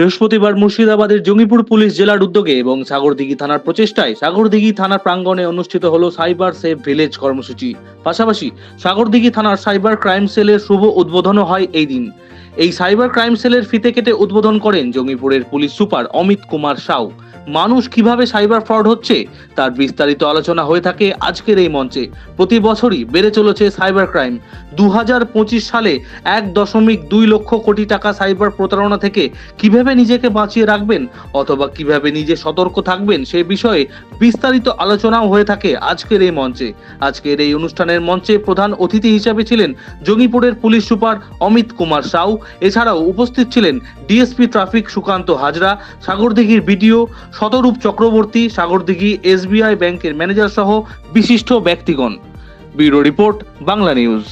বৃহস্পতিবার মুর্শিদাবাদের জঙ্গিপুর পুলিশ জেলার উদ্যোগে এবং সাগরদিঘি থানার প্রচেষ্টায় সাগরদিঘি থানার প্রাঙ্গণে অনুষ্ঠিত হল সাইবার সেফ ভিলেজ কর্মসূচি। পাশাপাশি সাগরদিঘি থানার সাইবার ক্রাইম সেলের শুভ উদ্বোধনও হয় এই দিন। এই সাইবার ক্রাইম সেলের ফিতে কেটে উদ্বোধন করেন জঙ্গিপুরের পুলিশ সুপার অমিত কুমার সাউ। মানুষ কীভাবে সাইবার ফ্রড হচ্ছে, তার বিস্তারিত আলোচনা হয়ে থাকে আজকের এই মঞ্চে। প্রতি বছরই বেড়ে চলেছে সাইবার ক্রাইম। দু হাজার পঁচিশ সালে এক দশমিক দুই লক্ষ কোটি টাকা সাইবার প্রতারণা থেকে কীভাবে নিজেকে বাঁচিয়ে রাখবেন অথবা কীভাবে নিজে সতর্ক থাকবেন সে বিষয়ে বিস্তারিত আলোচনাও হয়ে থাকে আজকের এই মঞ্চে। আজকের এই অনুষ্ঠানের মঞ্চে প্রধান অতিথি হিসাবে ছিলেন জঙ্গিপুরের পুলিশ সুপার অমিত কুমার সাউ। এছাড়াও উপস্থিত ছিলেন ডিএসপি ট্রাফিক সুকান্ত হাজরা, সাগরদিঘির বিডিও শতরূপ চক্রবর্তী, সাগরদিঘি এসবিআই ব্যাংকের ম্যানেজার সহ বিশিষ্ট ব্যক্তিগণ। Bureau report, Bangla news.